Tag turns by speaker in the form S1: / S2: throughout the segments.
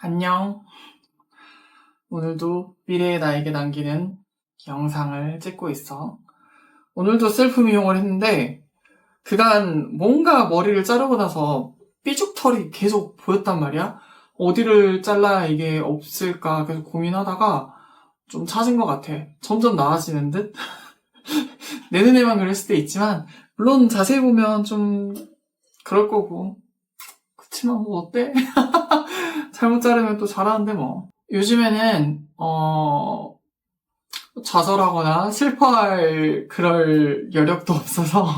S1: 안녕. 오늘도 미래의 나에게 남기는 영상을 찍고 있어. 오늘도 셀프 미용을 했는데, 그간 뭔가 머리를 자르고 나서 삐죽털이 계속 보였단 말이야? 어디를 잘라야 이게 없을까 계속 고민하다가 좀 찾은 것 같아. 점점 나아지는 듯? 내 눈에만 그랬을 때 있지만, 물론 자세히 보면 좀 그럴 거고. 그치만 뭐 어때? 잘못 자르면 또 잘하는데 뭐. 요즘에는 어 좌절하거나 슬퍼할 그럴 여력도 없어서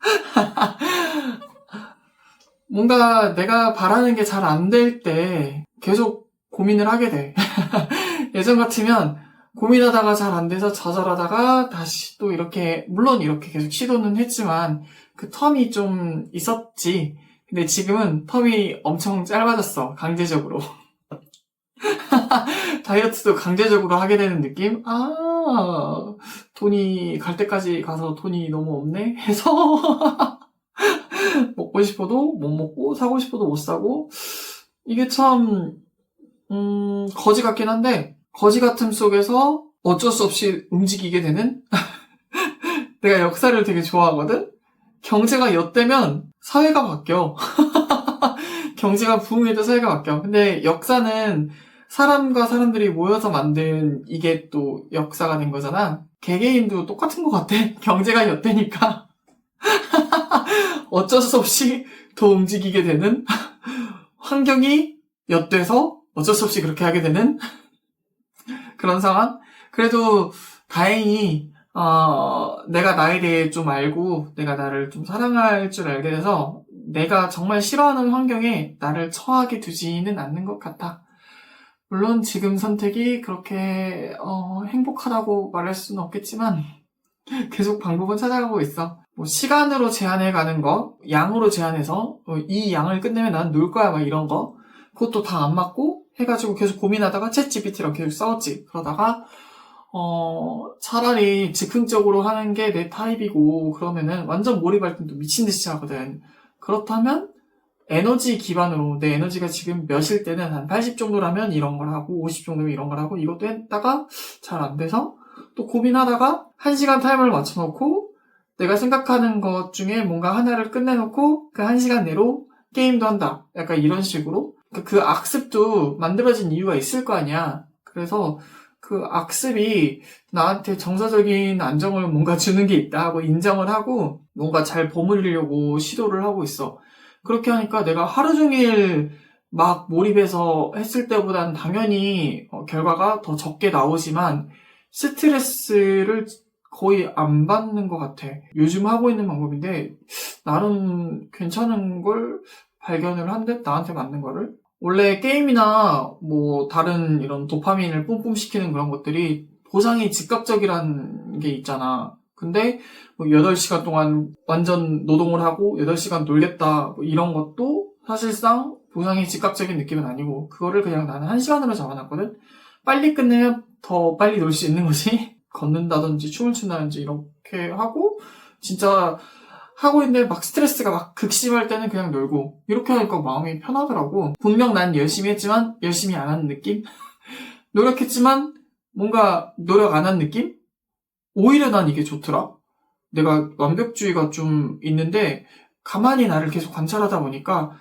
S1: 뭔가 내가 바라는 게 잘 안 될 때 계속 고민을 하게 돼. 예전 같으면 고민하다가 잘 안 돼서 좌절하다가 다시 또 이렇게 물론 이렇게 계속 시도는 했지만 그 텀이 좀 있었지. 근데 지금은 텀이 엄청 짧아졌어. 강제적으로. 다이어트도 강제적으로 하게 되는 느낌? 아, 돈이 갈 때까지 가서 돈이 너무 없네? 해서 먹고 싶어도 못 먹고 사고 싶어도 못 사고 이게 참 음, 거지 같긴 한데 거지 같음 속에서 어쩔 수 없이 움직이게 되는 내가 역사를 되게 좋아하거든? 경제가 엿되면 사회가 바뀌어. 경제가 부흥해도 사회가 바뀌어. 근데 역사는 사람과 사람들이 모여서 만든 이게 또 역사가 된 거잖아. 개개인도 똑같은 것 같아. 경제가 엿되니까. 어쩔 수 없이 더 움직이게 되는 환경이 엿돼서 어쩔 수 없이 그렇게 하게 되는 그런 상황. 그래도 다행히 어, 내가 나에 대해 좀 알고 내가 나를 좀 사랑할 줄 알게 돼서 내가 정말 싫어하는 환경에 나를 처하게 두지는 않는 것 같아. 물론 지금 선택이 그렇게 어, 행복하다고 말할 수는 없겠지만 계속 방법은 찾아가고 있어. 뭐 시간으로 제한해 가는 거, 양으로 제한해서 어, 이 양을 끝내면 난 놀 거야 막 이런 거 그것도 다 안 맞고 해가지고 계속 고민하다가 챗 GPT랑 계속 싸웠지. 그러다가 어, 차라리 즉흥적으로 하는 게 내 타입이고, 그러면은 완전 몰입할 땐또 미친 듯이 하거든. 그렇다면, 에너지 기반으로, 내 에너지가 지금 몇일 때는 한 80 정도라면 이런 걸 하고, 50 정도면 이런 걸 하고, 이것도 했다가 잘 안 돼서, 또 고민하다가, 1시간 타임을 맞춰놓고, 내가 생각하는 것 중에 뭔가 하나를 끝내놓고, 그 1시간 내로 게임도 한다. 약간 이런 식으로. 그 악습도 만들어진 이유가 있을 거 아니야. 그래서, 그 악습이 나한테 정서적인 안정을 뭔가 주는 게 있다 하고 인정을 하고 뭔가 잘 버무리려고 시도를 하고 있어. 그렇게 하니까 내가 하루 종일 막 몰입해서 했을 때보다는 당연히 어, 결과가 더 적게 나오지만 스트레스를 거의 안 받는 것 같아. 요즘 하고 있는 방법인데 나름 괜찮은 걸 발견을 한데 나한테 맞는 거를 원래 게임이나 뭐 다른 이런 도파민을 뿜뿜 시키는 그런 것들이 보상이 즉각적이라는 게 있잖아. 근데 뭐 8시간 동안 완전 노동을 하고 8시간 놀겠다 뭐 이런 것도 사실상 보상이 즉각적인 느낌은 아니고 그거를 그냥 나는 1시간으로 잡아놨거든. 빨리 끝내면 더 빨리 놀 수 있는 거지. 걷는다든지 춤을 춘다든지 이렇게 하고 진짜 하고 있는데 막 스트레스가 막 극심할 때는 그냥 놀고 이렇게 하니까 마음이 편하더라고. 분명 난 열심히 했지만 열심히 안 하는 느낌? 노력했지만 뭔가 노력 안 한 느낌? 오히려 난 이게 좋더라. 내가 완벽주의가 좀 있는데 가만히 나를 계속 관찰하다 보니까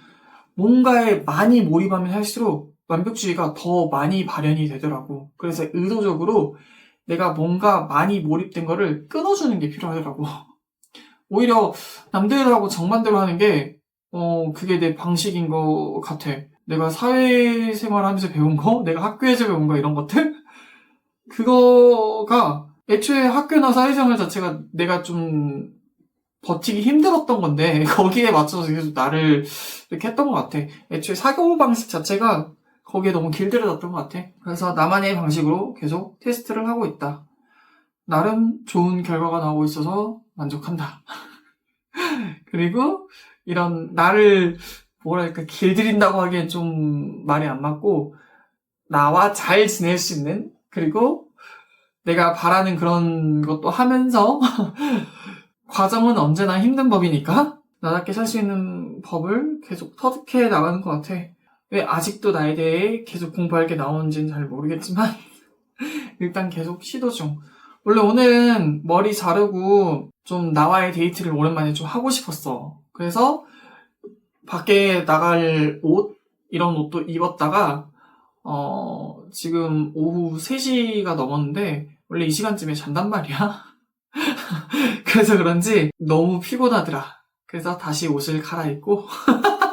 S1: 뭔가에 많이 몰입하면 할수록 완벽주의가 더 많이 발현이 되더라고. 그래서 의도적으로 내가 뭔가 많이 몰입된 거를 끊어주는 게 필요하더라고. 오히려 남들하고 정반대로 하는 게, 어, 그게 내 방식인 것 같아. 내가 사회생활 하면서 배운 거, 내가 학교에서 배운 거, 이런 것들? 그거가 애초에 학교나 사회생활 자체가 내가 좀 버티기 힘들었던 건데, 거기에 맞춰서 계속 나를 이렇게 했던 것 같아. 애초에 사고 방식 자체가 거기에 너무 길들여졌던 것 같아. 그래서 나만의 방식으로 계속 테스트를 하고 있다. 나름 좋은 결과가 나오고 있어서 만족한다. 그리고 이런 나를 뭐랄까 길들인다고 하기엔 좀 말이 안 맞고 나와 잘 지낼 수 있는 그리고 내가 바라는 그런 것도 하면서 과정은 언제나 힘든 법이니까 나답게 살 수 있는 법을 계속 터득해 나가는 것 같아. 왜 아직도 나에 대해 계속 공부할 게 나오는지는 잘 모르겠지만 일단 계속 시도 중. 원래 오늘은 머리 자르고 좀 나와의 데이트를 오랜만에 좀 하고 싶었어. 그래서 밖에 나갈 옷 이런 옷도 입었다가 어 지금 오후 3시가 넘었는데 원래 이 시간쯤에 잔단 말이야. 그래서 그런지 너무 피곤하더라. 그래서 다시 옷을 갈아입고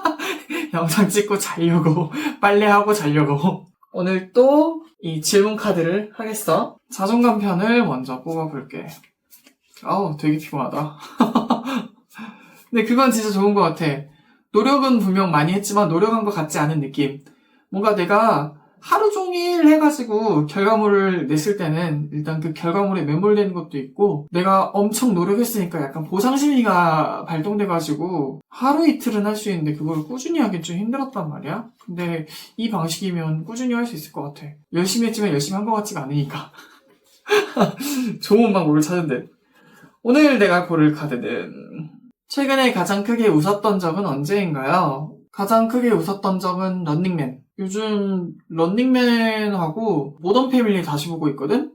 S1: 영상 찍고 자려고 빨래하고 자려고 오늘 또 이 질문 카드를 하겠어. 자존감 편을 먼저 뽑아볼게. 아우 되게 피곤하다. 근데 그건 진짜 좋은 것 같아. 노력은 분명 많이 했지만 노력한 것 같지 않은 느낌. 뭔가 내가 하루 종일 해가지고 결과물을 냈을 때는 일단 그 결과물에 매몰되는 것도 있고 내가 엄청 노력했으니까 약간 보상심리가 발동돼가지고 하루 이틀은 할 수 있는데 그걸 꾸준히 하긴 좀 힘들었단 말이야. 근데 이 방식이면 꾸준히 할 수 있을 것 같아. 열심히 했지만 열심히 한 것 같지가 않으니까. 좋은 방법을 찾은데. 오늘 내가 고를 카드는 최근에 가장 크게 웃었던 적은 언제인가요? 가장 크게 웃었던 적은 런닝맨. 요즘 런닝맨하고 모던 패밀리 다시 보고 있거든?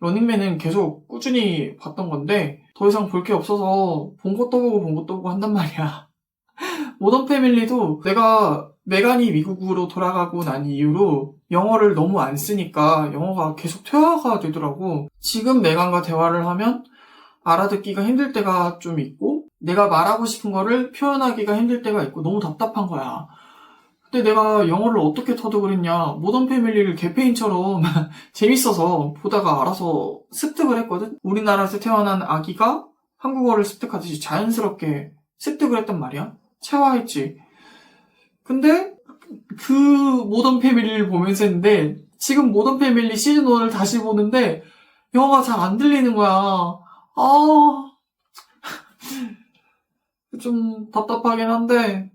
S1: 런닝맨은 계속 꾸준히 봤던 건데 더 이상 볼 게 없어서 본 것도 보고 본 것도 보고 한단 말이야. 모던 패밀리도 내가 메간이 미국으로 돌아가고 난 이후로 영어를 너무 안 쓰니까 영어가 계속 퇴화가 되더라고. 지금 메간과 대화를 하면 알아듣기가 힘들 때가 좀 있고 내가 말하고 싶은 거를 표현하기가 힘들 때가 있고 너무 답답한 거야. 근데 내가 영어를 어떻게 터득을 했냐. 모던 패밀리를 개페인처럼 재밌어서 보다가 알아서 습득을 했거든? 우리나라에서 태어난 아기가 한국어를 습득하듯이 자연스럽게 습득을 했단 말이야. 체화했지. 근데 그 모던 패밀리를 보면서 했는데 지금 모던 패밀리 시즌 1을 다시 보는데 영어가 잘 안 들리는 거야. 아, 좀 답답하긴 한데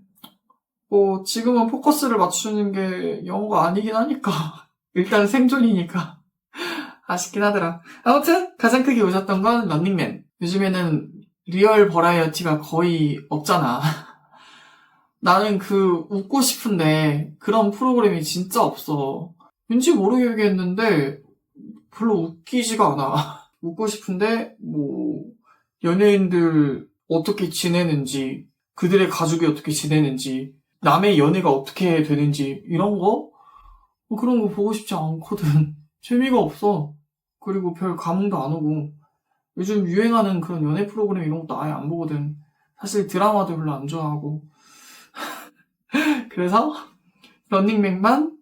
S1: 뭐 지금은 포커스를 맞추는 게 영어가 아니긴 하니까 일단 생존이니까 아쉽긴 하더라. 아무튼 가장 크게 오셨던 건 런닝맨. 요즘에는 리얼 버라이어티가 거의 없잖아. 나는 그 웃고 싶은데 그런 프로그램이 진짜 없어. 왠지 모르겠는데 별로 웃기지가 않아. 웃고 싶은데 뭐 연예인들 어떻게 지내는지 그들의 가족이 어떻게 지내는지 남의 연애가 어떻게 되는지 이런 거 뭐 그런 거 보고 싶지 않거든. 재미가 없어. 그리고 별 감흥도 안 오고 요즘 유행하는 그런 연애 프로그램 이런 것도 아예 안 보거든. 사실 드라마도 별로 안 좋아하고 그래서 런닝맨만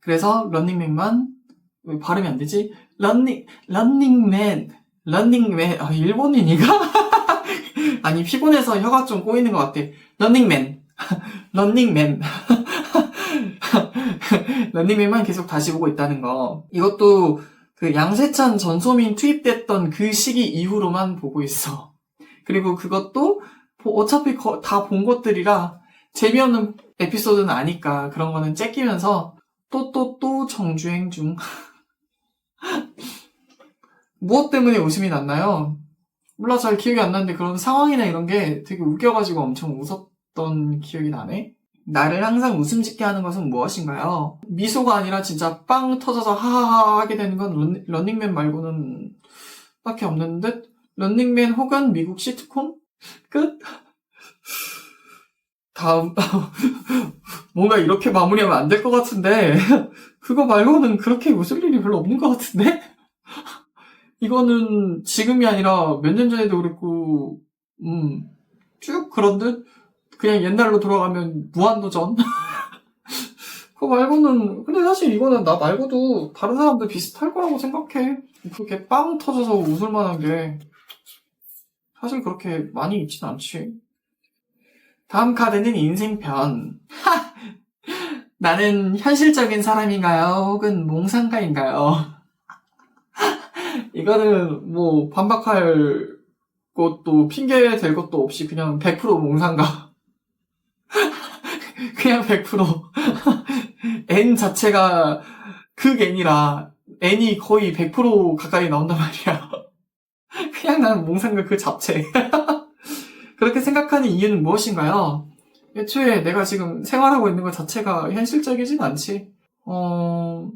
S1: 그래서 런닝맨만 왜 발음이 안 되지? 런닝 런닝맨 런닝맨 아 일본인이가? 아니 피곤해서 혀가 좀 꼬이는 것 같아. 런닝맨 런닝맨 런닝맨만 계속 다시 보고 있다는 거. 이것도 그 양세찬 전소민 투입됐던 그 시기 이후로만 보고 있어. 그리고 그것도 어차피 다 본 것들이라 재미없는 에피소드는 아니까 그런 거는 째끼면서 또 또 또 정주행 중. 무엇 때문에 웃음이 났나요? 몰라 잘 기억이 안 나는데 그런 상황이나 이런 게 되게 웃겨가지고 엄청 웃었 던 기억이 나네. 나를 항상 웃음 짓게 하는 것은 무엇인가요? 미소가 아니라 진짜 빵 터져서 하하하 하게 되는 건 런, 런닝맨 말고는 딱히 없는 듯? 런닝맨 혹은 미국 시트콤? 끝? 다음 뭔가 이렇게 마무리하면 안 될 것 같은데 그거 말고는 그렇게 웃을 일이 별로 없는 것 같은데? 이거는 지금이 아니라 몇 년 전에도 그랬고 음, 쭉 그런 듯? 그냥 옛날로 돌아가면 무한도전? 그거 말고는, 근데 사실 이거는 나 말고도 다른 사람들 비슷할 거라고 생각해. 그렇게 빵 터져서 웃을 만한 게 사실 그렇게 많이 있진 않지. 다음 카드는 인생편. 나는 현실적인 사람인가요? 혹은 몽상가인가요? 이거는 뭐 반박할 것도 핑계 될 것도 없이 그냥 100% 몽상가. 그냥 100% N 자체가 극 N이라 N이 거의 100% 가까이 나온단 말이야. 그냥 나는 몽상가 그 자체. 그렇게 생각하는 이유는 무엇인가요? 애초에 내가 지금 생활하고 있는 것 자체가 현실적이진 않지. 어,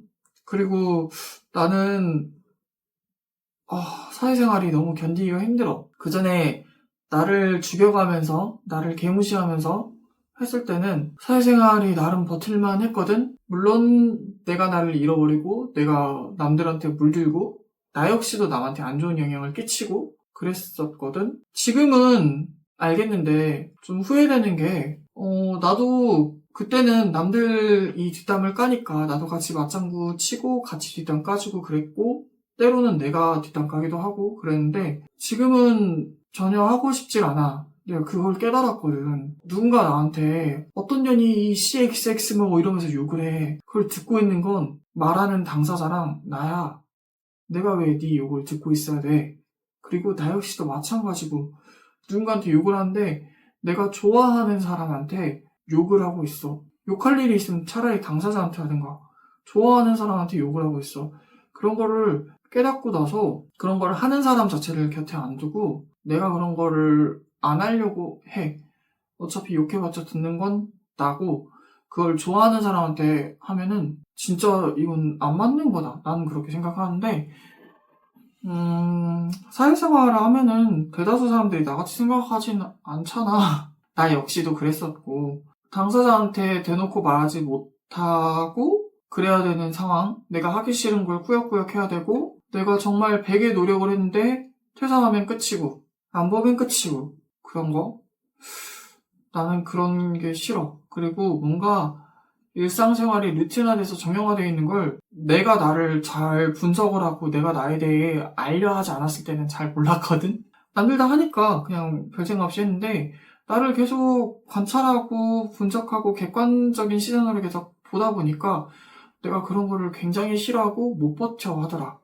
S1: 그리고 나는, 아, 사회생활이 너무 견디기가 힘들어. 그 전에 나를 죽여가면서, 나를 개무시하면서 했을 때는 사회생활이 나름 버틸만 했거든? 물론 내가 나를 잃어버리고, 내가 남들한테 물들고, 나 역시도 남한테 안 좋은 영향을 끼치고, 그랬었거든? 지금은 알겠는데, 좀 후회되는 게, 어, 나도 그때는 남들 이 뒷담을 까니까 나도 같이 맞장구 치고 같이 뒷담 까주고 그랬고, 때로는 내가 뒷담 까기도 하고 그랬는데, 지금은 전혀 하고 싶질 않아. 내가 그걸 깨달았거든. 누군가 나한테 어떤 년이 이 CXX 뭐 이러면서 욕을 해. 그걸 듣고 있는 건 말하는 당사자랑 나야. 내가 왜 네 욕을 듣고 있어야 돼. 그리고 나 역시도 마찬가지고 누군가한테 욕을 하는데 내가 좋아하는 사람한테 욕을 하고 있어. 욕할 일이 있으면 차라리 당사자한테 하든가. 좋아하는 사람한테 욕을 하고 있어. 그런 거를 깨닫고 나서 그런 거를 하는 사람 자체를 곁에 안 두고 내가 그런 거를 안 하려고 해. 어차피 욕해봤자 듣는 건 나고 그걸 좋아하는 사람한테 하면은 진짜 이건 안 맞는 거다. 나는 그렇게 생각하는데 음, 사회생활을 하면은 대다수 사람들이 나같이 생각하진 않잖아. 나 역시도 그랬었고 당사자한테 대놓고 말하지 못하고 그래야 되는 상황 내가 하기 싫은 걸 꾸역꾸역 해야 되고 내가 정말 100의 노력을 했는데 퇴사하면 끝이고 안 보면 끝이고 그런 거? 나는 그런 게 싫어. 그리고 뭔가 일상생활이 루틴화돼서 정형화되어 있는 걸 내가 나를 잘 분석을 하고 내가 나에 대해 알려 하지 않았을 때는 잘 몰랐거든? 남들 다 하니까 그냥 별 생각 없이 했는데 나를 계속 관찰하고 분석하고 객관적인 시선으로 계속 보다 보니까 내가 그런 거를 굉장히 싫어하고 못 버텨 하더라.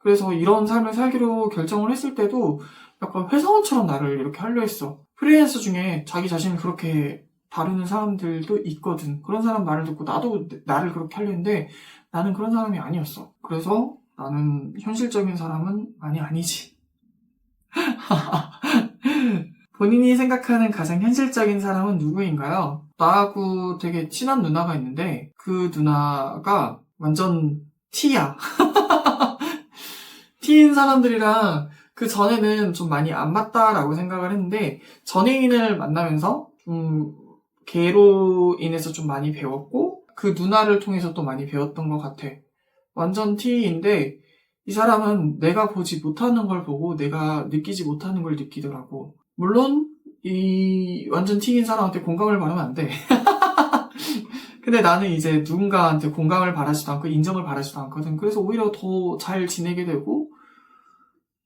S1: 그래서 이런 삶을 살기로 결정을 했을 때도 약간 회사원처럼 나를 이렇게 하려 했어. 프리랜서 중에 자기 자신을 그렇게 다루는 사람들도 있거든. 그런 사람 말을 듣고 나도 나를 그렇게 하려 했는데 나는 그런 사람이 아니었어. 그래서 나는 현실적인 사람은 아니 아니지. 본인이 생각하는 가장 현실적인 사람은 누구인가요? 나하고 되게 친한 누나가 있는데 그 누나가 완전 T야. T인 사람들이랑 그 전에는 좀 많이 안 맞다라고 생각을 했는데 전애인을 만나면서 좀 걔로 인해서 좀 많이 배웠고 그 누나를 통해서 또 많이 배웠던 것 같아. 완전 T인데 이 사람은 내가 보지 못하는 걸 보고 내가 느끼지 못하는 걸 느끼더라고. 물론 이 완전 튀긴 사람한테 공감을 바라면 안 돼. 근데 나는 이제 누군가한테 공감을 바라지도 않고 인정을 바라지도 않거든. 그래서 오히려 더 잘 지내게 되고,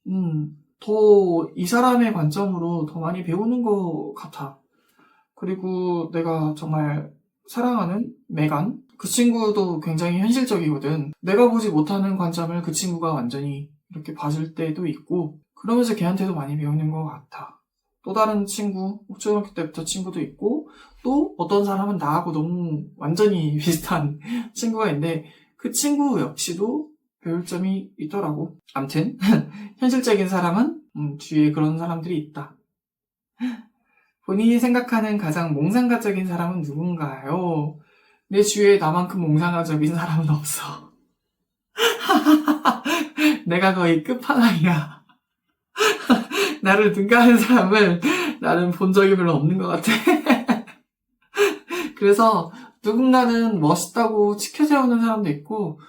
S1: 음, 더 이 사람의 관점으로 더 많이 배우는 것 같아. 그리고 내가 정말 사랑하는 메간? 그 친구도 굉장히 현실적이거든. 내가 보지 못하는 관점을 그 친구가 완전히 이렇게 봐줄 때도 있고, 그러면서 걔한테도 많이 배우는 것 같아. 또 다른 친구, 초등학교 때부터 친구도 있고, 또 어떤 사람은 나하고 너무 완전히 비슷한 친구가 있는데, 그 친구 역시도 배울 점이 있더라고. 암튼, 현실적인 사람은, 음, 주위에 그런 사람들이 있다. 본인이 생각하는 가장 몽상가적인 사람은 누군가요? 내 주위에 나만큼 몽상가적인 사람은 없어. 내가 거의 끝판왕이야. 나를 능가하는 사람을 나는 본 적이 별로 없는 것 같아. 그래서 누군가는 멋있다고 치켜세우는 사람도 있고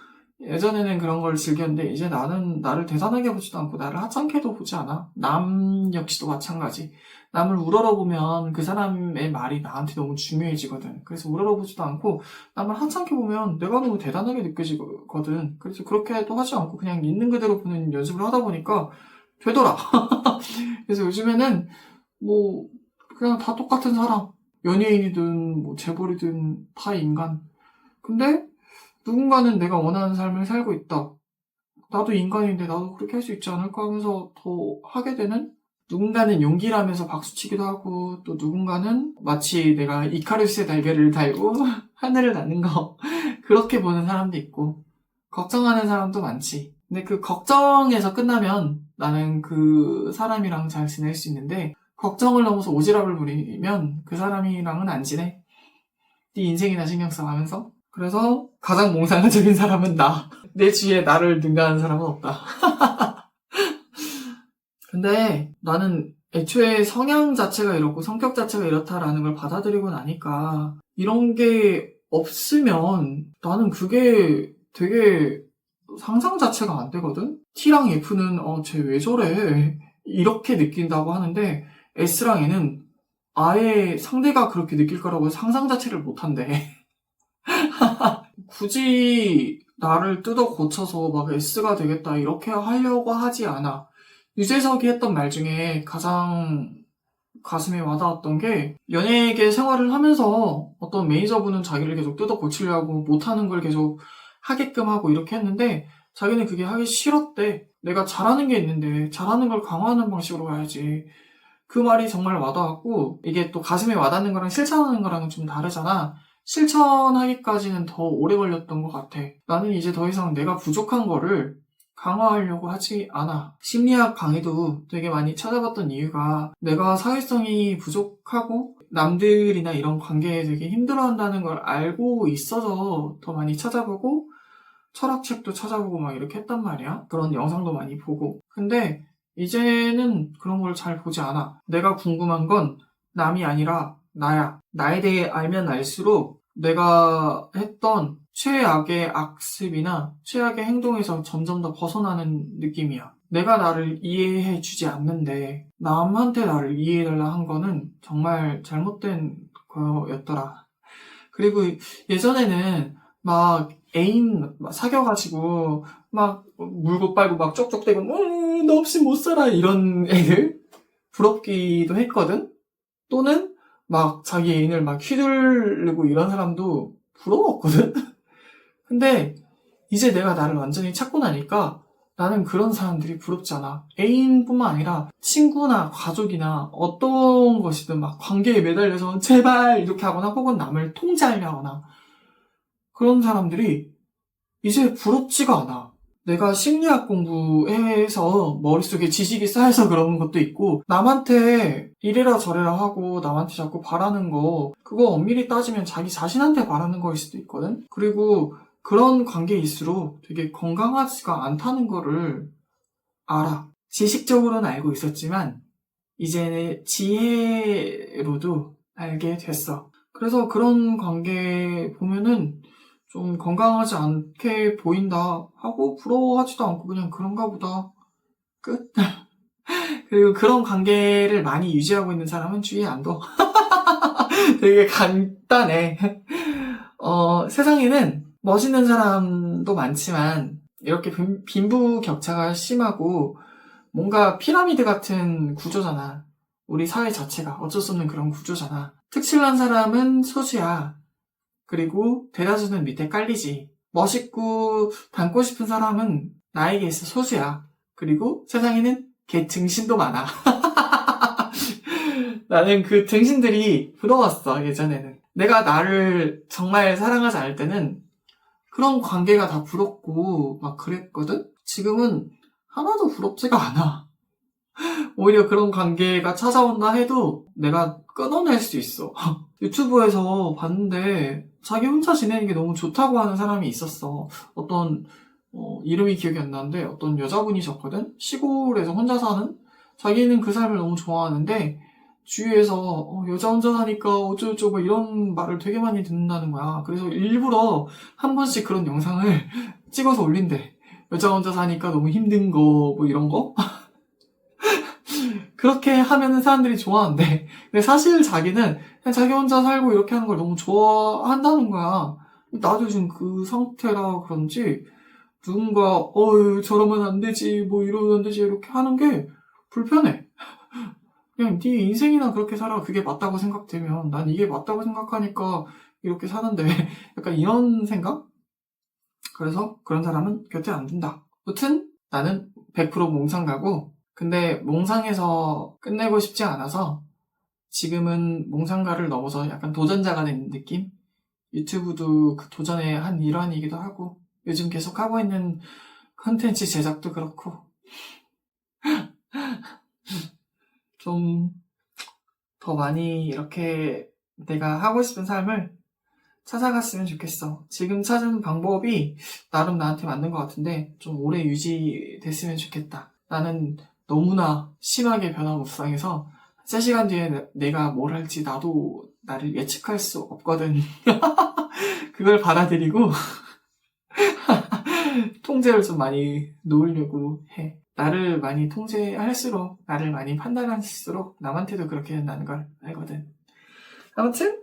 S1: 예전에는 그런 걸 즐겼는데 이제 나는 나를 대단하게 보지도 않고 나를 하찮게도 보지 않아. 남 역시도 마찬가지. 남을 우러러보면 그 사람의 말이 나한테 너무 중요해지거든. 그래서 우러러보지도 않고 남을 하찮게 보면 내가 너무 대단하게 느껴지거든. 그래서 그렇게도 하지 않고 그냥 있는 그대로 보는 연습을 하다 보니까 되더라. 그래서 요즘에는 뭐 그냥 다 똑같은 사람. 연예인이든 뭐 재벌이든 다 인간. 근데 누군가는 내가 원하는 삶을 살고 있다. 나도 인간인데 나도 그렇게 할 수 있지 않을까 하면서 더 하게 되는 누군가는 용기라면서 박수치기도 하고 또 누군가는 마치 내가 이카루스의 날개를 달고 하늘을 나는 거 그렇게 보는 사람도 있고 걱정하는 사람도 많지. 근데 그 걱정에서 끝나면 나는 그 사람이랑 잘 지낼 수 있는데 걱정을 넘어서 오지랖을 부리면 그 사람이랑은 안 지내. 네 인생이나 신경 써 하면서. 그래서 가장 몽상적인 사람은 나. 내 주위에 나를 능가하는 사람은 없다. 근데 나는 애초에 성향 자체가 이렇고 성격 자체가 이렇다라는 걸 받아들이고 나니까 이런 게 없으면 나는 그게 되게 상상 자체가 안 되거든? T랑 F는 어, 쟤 왜 저래? 이렇게 느낀다고 하는데 S랑 N은 아예 상대가 그렇게 느낄 거라고 상상 자체를 못 한대. 굳이 나를 뜯어 고쳐서 막 S가 되겠다 이렇게 하려고 하지 않아. 유재석이 했던 말 중에 가장 가슴에 와닿았던 게 연예계 생활을 하면서 어떤 매니저분은 자기를 계속 뜯어 고치려고 못하는 걸 계속 하게끔 하고 이렇게 했는데 자기는 그게 하기 싫었대. 내가 잘하는 게 있는데 잘하는 걸 강화하는 방식으로 가야지. 그 말이 정말 와닿았고 이게 또 가슴에 와닿는 거랑 실천하는 거랑은 좀 다르잖아. 실천하기까지는 더 오래 걸렸던 것 같아. 나는 이제 더 이상 내가 부족한 거를 강화하려고 하지 않아. 심리학 강의도 되게 많이 찾아봤던 이유가 내가 사회성이 부족하고 남들이나 이런 관계에 되게 힘들어한다는 걸 알고 있어서 더 많이 찾아보고 철학책도 찾아보고 막 이렇게 했단 말이야. 그런 영상도 많이 보고. 근데 이제는 그런 걸 잘 보지 않아. 내가 궁금한 건 남이 아니라 나야. 나에 대해 알면 알수록 내가 했던 최악의 악습이나 최악의 행동에서 점점 더 벗어나는 느낌이야. 내가 나를 이해해 주지 않는데 남한테 나를 이해해달라 한 거는 정말 잘못된 거였더라. 그리고 예전에는 막 애인 막 사귀어가지고 막 물고 빨고 막 쪽쪽대고 음, 너 없이 못 살아 이런 애들 부럽기도 했거든. 또는 막 자기 애인을 막 휘둘르고 이런 사람도 부러웠거든. 근데 이제 내가 나를 완전히 찾고 나니까 나는 그런 사람들이 부럽지 않아. 애인뿐만 아니라 친구나 가족이나 어떤 것이든 막 관계에 매달려서 제발 이렇게 하거나 혹은 남을 통제하려 하거나 그런 사람들이 이제 부럽지가 않아. 내가 심리학 공부해서 머릿속에 지식이 쌓여서 그런 것도 있고 남한테 이래라 저래라 하고 남한테 자꾸 바라는 거 그거 엄밀히 따지면 자기 자신한테 바라는 거일 수도 있거든. 그리고 그런 관계일수록 되게 건강하지가 않다는 거를 알아. 지식적으로는 알고 있었지만 이제는 지혜로도 알게 됐어. 그래서 그런 관계 보면은 좀 건강하지 않게 보인다 하고 부러워하지도 않고 그냥 그런가 보다. 끝. 그리고 그런 관계를 많이 유지하고 있는 사람은 주위에 안 둬. 되게 간단해. 어, 세상에는 멋있는 사람도 많지만 이렇게 빈- 빈부격차가 심하고 뭔가 피라미드 같은 구조잖아. 우리 사회 자체가 어쩔 수 없는 그런 구조잖아. 특출난 사람은 소수야. 그리고 대다수는 밑에 깔리지. 멋있고 닮고 싶은 사람은 나에게 있어 소수야. 그리고 세상에는 개 등신도 많아. 나는 그 등신들이 부러웠어, 예전에는. 내가 나를 정말 사랑하지 않을 때는 그런 관계가 다 부럽고 막 그랬거든? 지금은 하나도 부럽지가 않아. 오히려 그런 관계가 찾아온다 해도 내가 끊어낼 수 있어. 유튜브에서 봤는데 자기 혼자 지내는 게 너무 좋다고 하는 사람이 있었어. 어떤 어, 이름이 기억이 안 나는데 어떤 여자분이셨거든. 시골에서 혼자 사는 자기는 그 삶을 너무 좋아하는데 주위에서 어, 여자 혼자 사니까 어쩌고저쩌고 이런 말을 되게 많이 듣는다는 거야. 그래서 일부러 한 번씩 그런 영상을 찍어서 올린대. 여자 혼자 사니까 너무 힘든 거 뭐 이런 거. 그렇게 하면은 사람들이 좋아한대. 근데 사실 자기는 자기 혼자 살고 이렇게 하는 걸 너무 좋아한다는 거야. 나도 지금 그 상태라 그런지 누군가 어유 저러면 안 되지 뭐 이러면 안 되지 이렇게 하는 게 불편해. 그냥 네 인생이나 그렇게 살아 그게 맞다고 생각되면 난 이게 맞다고 생각하니까 이렇게 사는데 약간 이런 생각? 그래서 그런 사람은 곁에 안 둔다. 무튼 나는 100% 몽상 가고 근데 몽상에서 끝내고 싶지 않아서 지금은 몽상가를 넘어서 약간 도전자가 된 느낌? 유튜브도 그 도전의 한 일환이기도 하고 요즘 계속 하고 있는 컨텐츠 제작도 그렇고 좀 더 많이 이렇게 내가 하고 싶은 삶을 찾아갔으면 좋겠어. 지금 찾은 방법이 나름 나한테 맞는 것 같은데 좀 오래 유지됐으면 좋겠다. 나는 너무나 심하게 변화무쌍해서 3시간 뒤에 내- 내가 뭘 할지 나도 나를 예측할 수 없거든. 그걸 받아들이고 통제를 좀 많이 놓으려고 해. 나를 많이 통제할수록, 나를 많이 판단할수록 남한테도 그렇게 된다는 걸 알거든. 아무튼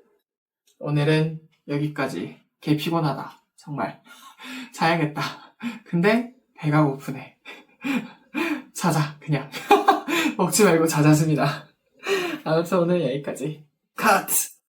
S1: 오늘은 여기까지. 개 피곤하다. 정말. 자야겠다. 근데 배가 고프네. 자자, 그냥. 먹지 말고 자자 습니다. 아무튼 오늘 여기까지. 컷!